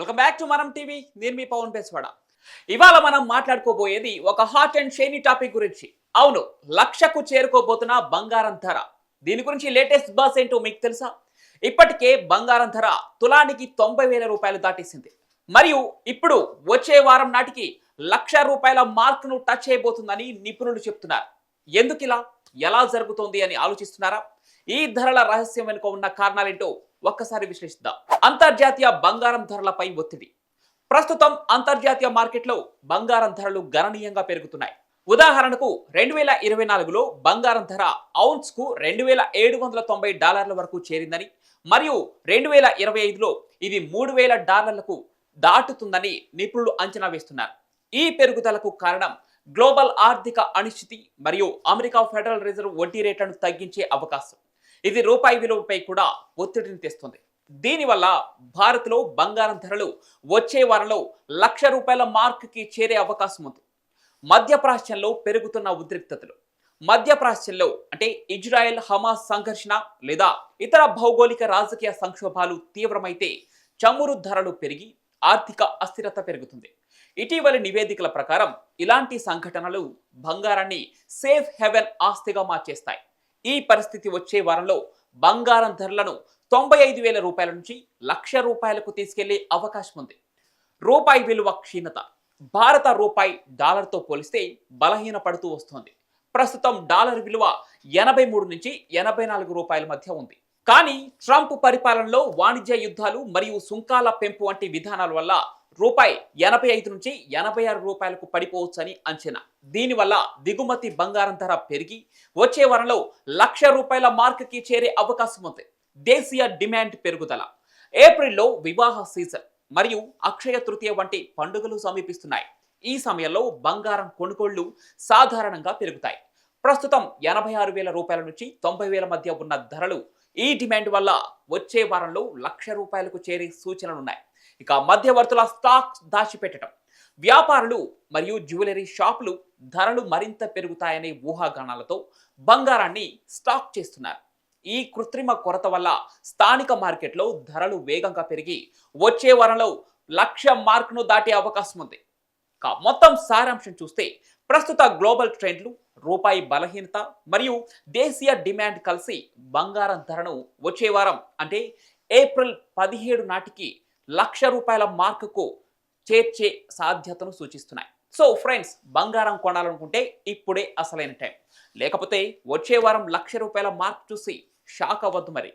Welcome back to Manam TV నేను మీ పవన్ పేస్వాడ ఇవాళ మనం మాట్లాడుకోబోయేది ఒక హాట్ అండ్ షైనీ టాపిక్ గురించి. అవును లక్షకు చేరుకోబోతున్న బంగారం ధర. దీని గురించి లేటెస్ట్ బస్ ఏంటో మీకు తెలుసా? ఇప్పటికే బంగారం ధర తులానికి తొంభై వేల రూపాయలు దాటేసింది. మరియు ఇప్పుడు వచ్చే వారం నాటికి లక్ష రూపాయల మార్క్ను టచ్ చేయబోతుందని నిపుణులు చెప్తున్నారు. ఎందుకు ఇలా ఎలా జరుగుతోంది అని ఆలోచిస్తున్నారా? ఈ ధరల రహస్యం వెనుక ఉన్న కారణాలేంటో ఒక్కసారి విశ్లేషిద్దాం. అంతర్జాతీయ బంగారం ధరలపై ఒత్తిడి. ప్రస్తుతం అంతర్జాతీయ మార్కెట్లో బంగారం ధరలు గణనీయంగా పెరుగుతున్నాయి. ఉదాహరణకు రెండు వేల ఇరవై నాలుగులో బంగారం ధర ఔన్స్కు రెండు వేల ఏడు వందల తొంభై డాలర్ల వరకు చేరిందని మరియు రెండు వేల ఇరవై ఐదులో ఇది మూడు వేల డాలర్లకు దాటుతుందని నిపుణులు అంచనా వేస్తున్నారు. ఈ పెరుగుదలకు కారణం గ్లోబల్ ఆర్థిక అనిశ్చితి మరియు అమెరికా ఫెడరల్ రిజర్వ్ వడ్డీ రేట్లను తగ్గించే అవకాశం. ఇది రూపాయి విలువపై కూడా ఒత్తిడిని తెస్తుంది. దీనివల్ల భారత్లో బంగారం ధరలు వచ్చే వారంలో లక్ష రూపాయల మార్కుకి చేరే అవకాశం ఉంది. మధ్యప్రాచ్యంలో పెరుగుతున్న ఉద్రిక్తతలు. మధ్యప్రాచ్యంలో అంటే ఇజ్రాయెల్ హమాస్ సంఘర్షణ లేదా ఇతర భౌగోళిక రాజకీయ సంక్షోభాలు తీవ్రమైతే చమురు ధరలు పెరిగి ఆర్థిక అస్థిరత పెరుగుతుంది. ఇటీవలి నివేదికల ప్రకారం ఇలాంటి సంఘటనలు బంగారాన్ని సేఫ్ హెవెన్ ఆస్తిగా మార్చేస్తాయి. ఈ పరిస్థితి వచ్చే వారంలో బంగారం ధరలను తొంభై ఐదు వేల రూపాయల నుంచి లక్ష రూపాయలకు తీసుకెళ్ళే అవకాశం ఉంది. రూపాయి విలువ క్షీణత భారత రూపాయి డాలర్తో పోలిస్తే బలహీన పడుతూ వస్తోంది. ప్రస్తుతం డాలర్ విలువ ఎనభై మూడు నుంచి ఎనభై నాలుగు రూపాయల మధ్య ఉంది. కానీ ట్రంప్ పరిపాలనలో వాణిజ్య యుద్ధాలు మరియు సుంకాల పెంపు వంటి విధానాల వల్ల రూపాయి ఎనభై ఐదు నుంచి ఎనభై ఆరు రూపాయలకు పడిపోవచ్చని అంచనా. దీనివల్ల దిగుమతి బంగారం ధర పెరిగి వచ్చే వారంలో లక్ష రూపాయల మార్కుకి చేరే అవకాశం ఉంది. దేశీయ డిమాండ్ పెరుగుదల. ఏప్రిల్లో వివాహ సీజన్ మరియు అక్షయ తృతీయ వంటి పండుగలు సమీపిస్తున్నాయి. ఈ సమయంలో బంగారం కొనుగోళ్ళు సాధారణంగా పెరుగుతాయి. ప్రస్తుతం ఎనభై ఆరు వేల రూపాయల నుంచి తొంభై వేల మధ్య ఉన్న ధరలు ఈ డిమాండ్ వల్ల వచ్చే వారంలో లక్ష రూపాయలకు చేరే సూచనలున్నాయి. ఇక మధ్యవర్తుల స్టాక్స్ దాచిపెట్టడం. వ్యాపారులు మరియు జ్యువెలరీ షాపులు ధరలు మరింత పెరుగుతాయనే ఊహాగానాలతో బంగారాన్ని స్టాక్ చేస్తున్నారు. ఈ కృత్రిమ కొరత వల్ల స్థానిక మార్కెట్లో ధరలు వేగంగా పెరిగి వచ్చే వారంలో లక్ష మార్కును దాటే అవకాశం ఉంది. మొత్తం సారాంశం చూస్తే ప్రస్తుత గ్లోబల్ ట్రెండ్లు రూపాయి బలహీనత మరియు దేశీయ డిమాండ్ కలిసి బంగారం ధరను వచ్చే వారం అంటే ఏప్రిల్ పదిహేడు నాటికి లక్ష రూపాయల మార్కుకు చేర్చే సాధ్యతను సూచిస్తున్నాయి. సో ఫ్రెండ్స్ బంగారం కొనాలనుకుంటే ఇప్పుడే అసలైన టైం. లేకపోతే వచ్చే వారం లక్ష రూపాయల మార్క్ చూసి షాక్ అవ్వద్దు మరి.